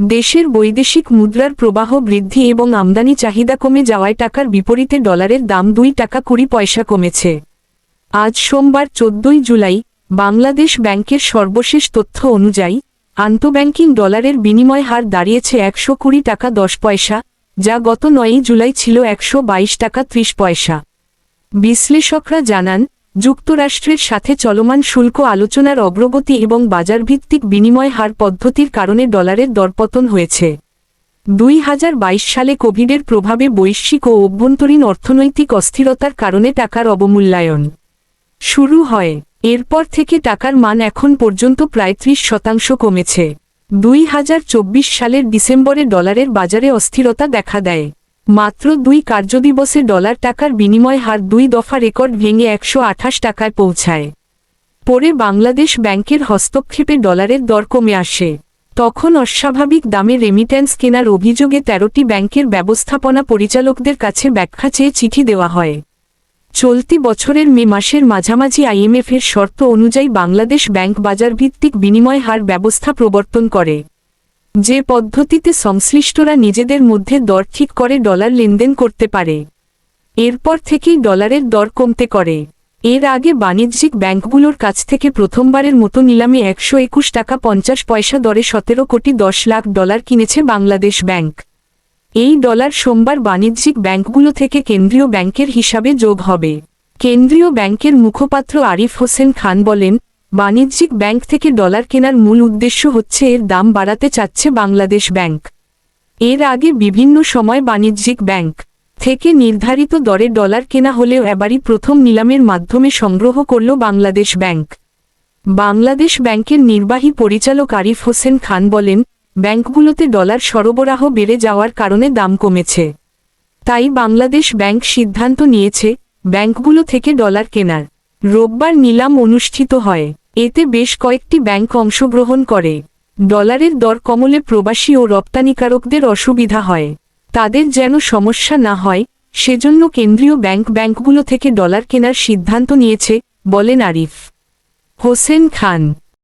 দেশের বৈদেশিক মুদ্রার প্রবাহ বৃদ্ধি এবং আমদানি চাহিদা কমে যাওয়ায় টাকার বিপরীতে ডলারের দাম দুই টাকা কুড়ি পয়সা কমেছে। আজ সোমবার চোদ্দই জুলাই, বাংলাদেশ ব্যাংকের সর্বশেষ তথ্য অনুযায়ী, আন্তঃব্যাংকিং ডলারের বিনিময় হার দাঁড়িয়েছে একশো কুড়ি টাকা দশ পয়সা, যা গত নয়ই জুলাই ছিল একশো বাইশ টাকা ত্রিশ পয়সা। বিশ্লেষকরা জানান যুক্তরাষ্ট্রের সাথে চলমান শুল্ক আলোচনার অগ্রগতি এবং বাজারভিত্তিক বিনিময় হার পদ্ধতির কারণে ডলারের দরপতন হয়েছে। দুই হাজার বাইশ সালে কোভিডের প্রভাবে বৈশ্বিক ও অভ্যন্তরীণ অর্থনৈতিক অস্থিরতার কারণে টাকার অবমূল্যায়ন শুরু হয়। এরপর থেকে টাকার মান এখন পর্যন্ত প্রায় ত্রিশ শতাংশ কমেছে। দুই হাজার চব্বিশ সালের ডিসেম্বরে ডলারের বাজারে অস্থিরতা দেখা দেয়। মাত্র দুই কার্যদিবসে ডলার টাকার বিনিময় হার দুই দফা রেকর্ড ভেঙে একশো আঠাশ টাকায় পৌঁছায়। পরে বাংলাদেশ ব্যাংকের হস্তক্ষেপে ডলারের দর কমে আসে। তখন অস্বাভাবিক দামে রেমিট্যান্স কেনার অভিযোগে তেরোটি ব্যাংকের ব্যবস্থাপনা পরিচালকদের কাছে ব্যাখ্যা চেয়ে চিঠি দেওয়া হয়। চলতি বছরের মে মাসের মাঝামাঝি আইএমএফের শর্ত অনুযায়ী বাংলাদেশ ব্যাংক বাজারভিত্তিক বিনিময় হার ব্যবস্থা প্রবর্তন করে। যে পদ্ধতিতে সংশ্লিষ্টরা নিজেদের মধ্যে দর ঠিক করে ডলার লেনদেন করতে পারে। এরপর থেকেই ডলারের দর কমতে করে। এর আগে বাণিজ্যিক ব্যাংকগুলোর কাছ থেকে প্রথমবারের মতো নিলামে একশো একুশ টাকা পঞ্চাশ পয়সা দরে সতেরো কোটি দশ লাখ ডলার কিনেছে বাংলাদেশ ব্যাংক। এই ডলার সোমবার বাণিজ্যিক ব্যাংকগুলো থেকে কেন্দ্রীয় ব্যাংকের হিসাবে যোগ হবে। কেন্দ্রীয় ব্যাংকের মুখপাত্র আরিফ হোসেন খান বলেন বাণিজ্যিক ব্যাংক থেকে ডলার কেনার মূল উদ্দেশ্য হচ্ছে এর দাম বাড়াতে চাচ্ছে বাংলাদেশ ব্যাংক। এর আগে বিভিন্ন সময় বাণিজ্যিক ব্যাংক থেকে নির্ধারিত দরে ডলার কেনা হলেও এবারই প্রথম নিলামের মাধ্যমে সংগ্রহ করল বাংলাদেশ ব্যাংক। বাংলাদেশ ব্যাংকের নির্বাহী পরিচালক আরিফ হোসেন খান বলেন, ব্যাংকগুলোতে ডলার সরবরাহ বেড়ে যাওয়ার কারণে দাম কমেছে। তাই বাংলাদেশ ব্যাংক সিদ্ধান্ত নিয়েছে, ব্যাংকগুলো থেকে ডলার কেনার। রোববার নিলাম অনুষ্ঠিত হয়। এতে বেশ কয়েকটি ব্যাংক অংশগ্রহণ করে। ডলারের দর কমলে প্রবাসী ও রপ্তানিকারকদের অসুবিধা হয়। তাদের যেন সমস্যা না হয়, সেজন্য কেন্দ্রীয় ব্যাংক ব্যাংকগুলো থেকে ডলার কেনার সিদ্ধান্ত নিয়েছে, বলেন আরিফ। হোসেন খান